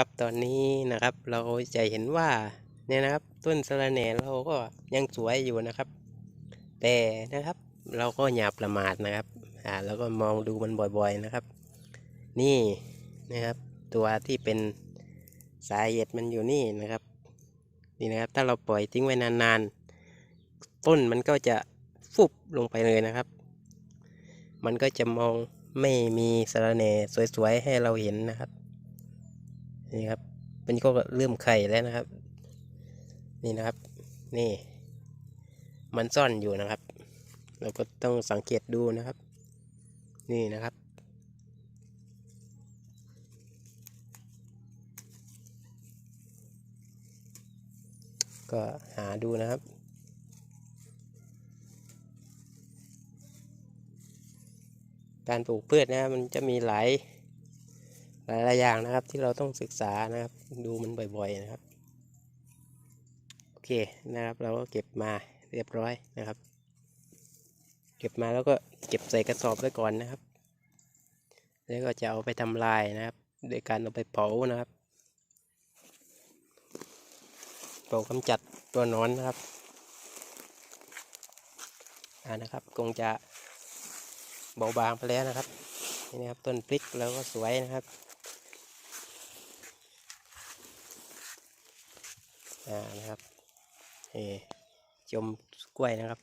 ครับตอนนี้นะครับเราจะเห็นว่าเนี่ยนะครับต้นสะระแหน่เราก็ยังสวยอยู่นะครับ แต่นะครับเราก็อย่าประมาทนะครับอ่าแล้วก็มองดูมันบ่อยๆนะครับ นี่นะครับตัวที่เป็นสาเหตุมันอยู่นี่นะครับนี่นะครับ ถ้าเราปล่อยทิ้งไว้นานๆ ต้นมันก็จะฟุบลงไปเลยนะครับ มันก็จะมองไม่มีสะระแหน่สวยๆให้เราเห็นนะครับ นี่ครับมันก็เริ่มไข่แล้วนะครับ นี่นะครับ นี่ มันซ่อนอยู่นะครับ เราก็ต้องสังเกตดูนะครับ นี่นะครับ ก็หาดูนะครับการปลูกพืชนะมันจะมีหลาย หลายหลายอย่างนะครับที่เราต้องศึกษานะครับ ดูมันบ่อยๆนะครับ โอเคนะครับ เราก็เก็บมาเรียบร้อยนะครับ เก็บมาแล้วก็เก็บใส่กระสอบไว้ก่อนนะครับ แล้วก็จะเอาไปทำลายนะครับ โดยการเอาไปเผานะครับเผากำจัดตัวนอนนะครับอ่านะครับคงจะเบาบางไปแล้วนะครับนี่นะครับต้นพริกแล้วก็สวยนะครับ อ่า นะครับเอจมกล้วยนะครับ